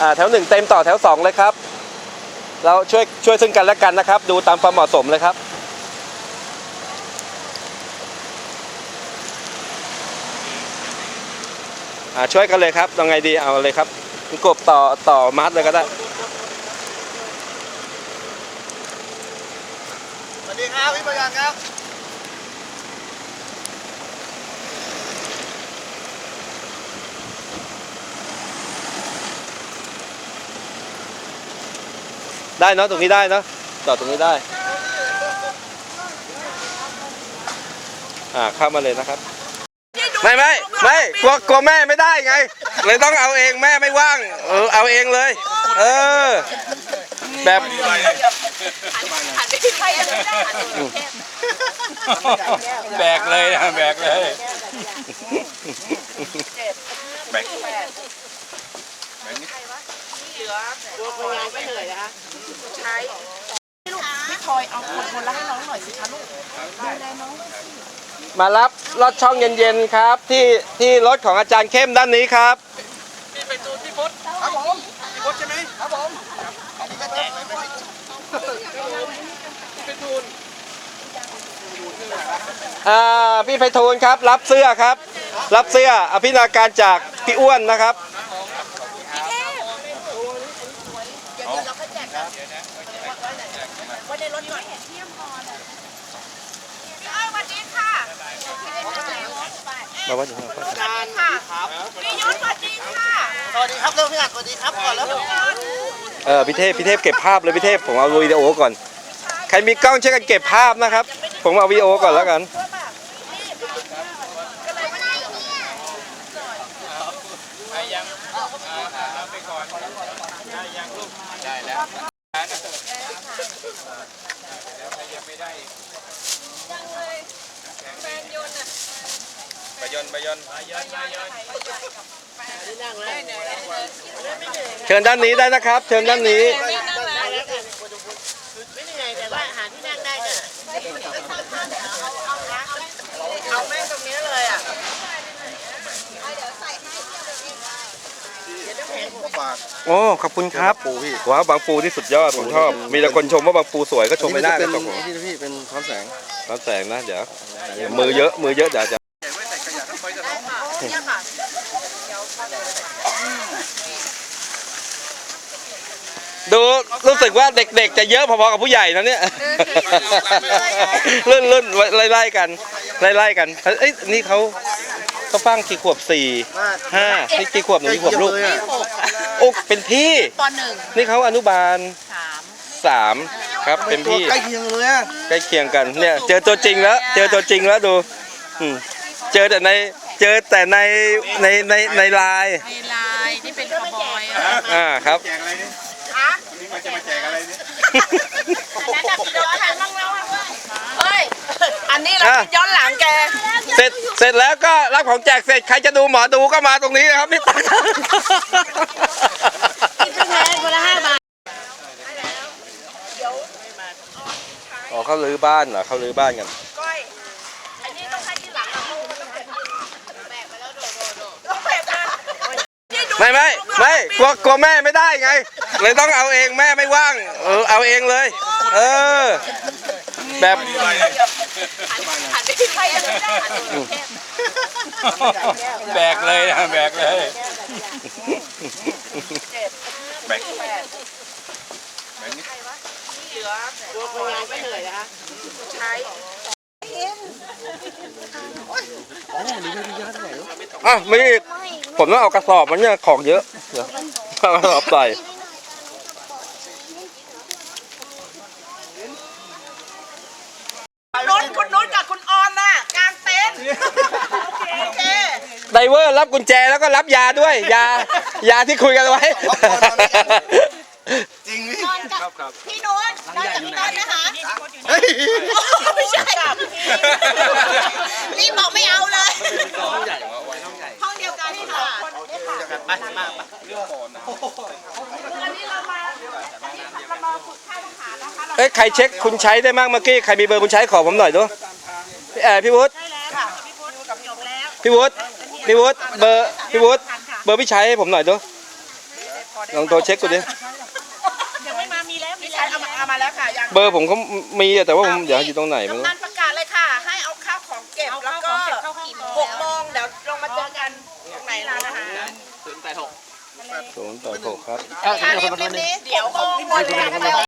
อ่าแถวหนึ่งเต็มต่อแถวสองเลยครับ เราช่วยช่วยซึ่งกันและกันนะครับ ดูตามความเหมาะสมเลยครับอ่าช่วยกันเลยครับยังไงดีเอาเลยครับกบต่อต่อมัดเลยก็ได้สวัสดีครับพี่ประยันครับ ได้เนาะตรงนี้ได้เนาะจอดตรงนี้ได้ อ่าเข้ามาเลยนะครับ ไม่ไม่ไม่กลัวกลัวแม่ไม่ได้ไง เลยต้องเอาเองแม่ไม่ว่าง เออเอาเองเลย เออ แบบหันไปที่ใครยังไม่ได้หันไปที่เทพแบกเลยนะแบกเลยเจ็ดแปดเหลือตัวพยายไม่เหนื่อยนะคะ ใช้ลูกพี่ทอยเอาคนคนละให้น้องหน่อยสิคะลูกดูแลน้องด้วยสิมารับรถช่องเย็นๆครับ ที่ที่รถของอาจารย์เข้มด้านนี้ครับครับผมพี่พศใช่ไหมครับผมอันนี้ก็แจกเลยไม่ใช่อ่าพี่ไพฑูรย์ครับ รับเสื้อครับ รับเสื้ออภินาการจากพี่อ้วนนะครับ เดี๋ยวเราค่อยแจกกันไว้ในรถก่อนเที่ยมพอเลยพี่อ้อยสวัสดีค่ะ มาว่าถึงสวัสดีค่ะพี่ยุทธสวัสดีค่ะสวัสดีครับเริ่มพี่อัดสวัสดีครับก่อนแล้วเออพี่เทพพี่เทพเก็บภาพเลยพี่เทพผมเอาวิดีโอก่อน ใครมีกล้องช่วยกันเก็บภาพนะครับ ผมเอาวิดีโอก่อนแล้วกันไป ยนต์ไปยนต์เชิญด้านนี้ได้นะครับ เชิญด้านนี้ ไม่เหนื่อยแต่ว่าหาที่นั่งได้เนี่ยเอาแม่งตรงนี้เลยอะฝากโอ้ขอบคุณครับปูพี่ว้าวบางปูที่สุดยอดผมชอบ มีแต่คนชมว่าบางปูสวยก็ชมไม่ได้เป็กันนครับผมพี่พี่เป็นท้อนแสงรับแสงนะเดี๋ยวเดี๋ยวมือเยอะมือเยอะเดี๋ยว จะเนี่ยค่ะดูรู้สึกว่าเด็กๆ จะเยอะพอๆกับผู้ใหญ่นะเนี่ย รุ่นรุ่นไล่ๆกันไล่ๆกันเอ้ยนี่เขาเขาฟังกี่ขวบสี่ห้านี่กี่ขวบหนูกี่ขวบลูกเลยอะโอ้เป็นพี่ปหนึ่งนี่เขาอนุบาลสามสามครับเป็นพี่ใกล้เคียงเลยอะใกล้เคียงกันเนี่ย เจอตัวจริงแล้ว เจอตัวจริงแล้วดูอืม เจอแต่ในเจอแต่ในในในในไลน์ในลายที่เป็นขบอยอะอ่าครับ แจกอะไรนี่ฮะนี่มันจะมาแจกอะไรนี่อันนั้นดับกิโลทันบ้างแล้วเฮ้ย อันนี้เราเป็นย้อนหลังแก เสร็จเสร็จแล้วก็รับของแจกเสร็จใครจะดูหมอดูก็มาตรงนี้นะครับนี่ตักแพงคนละห้าบาทอ๋อเขาลื้อบ้านเหรอเขาลื้อบ้านกันก้อยอันนี้ต้องให้ที่หลังอะลูกมันต้องแบกแบกไปแล้วโดดโดดโดดต้องแบกมานี่ดู ไม่ไม่ไม่กลัวกลัวแม่ไม่ได้ไง เลยต้องเอาเองแม่ไม่ว่าง เออเอาเองเลย เออ แบบหันหันไปที่ใครยังไม่ได้หันไปที่เทพแบกเลยนะแบกเลยเจ็ดแบกแปดแบกนี่เหลือตัวพยายไม่เหนื่อยนะคะใช้อะไม่ ผมต้องเอากระสอบมันเนี่ยของเยอะเดี๋ยวเอากระสอบใส่นุชคุณนุชกับคุณออนน่ะกลางเต็นท์โอเคไดเวอร์รับกุญแจแล้วก็รับยาด้วย ยายาที่คุยกันไว้ จริงพี่ครับครับพี่นุชนอนกับพี่ต้นนะคะเฮ้ยไม่ใช่ มาไปเรื่องก่อนนะอันนี้เรามาอันนี้เรื่ายทหารนะคะเอ้ยใครเช็คคุณใช้ได้มากเมื่อกี้ใครมีเบอร์คุณใช้ขอผมหน่อยดูพี่แอร์พี่วุฒิดพี่วุฒิพี่วุฒิเบอร์พี่วุฒิเบอร์พี่ใช้ให้ผมหน่อยดูลองโทรเช็คกูดิยังไม่มามีแล้วมีใช้เอามาเอามาแล้วค่ะยังเบอร์ผมเขามีแต่ว่าผมเดี๋ยวอยู่ตรงไหนไม่รู้กำนันประกาศเลยค่ะ ให้เอาข้าวของเก็บแล้วก็หกโมงเดี๋ยวลงมาเจอกันตรงไหนร้านอาหาร ศูนย์แปดหกศูนย์แปดหกครับ เดี๋ยวก็หมดแล้ว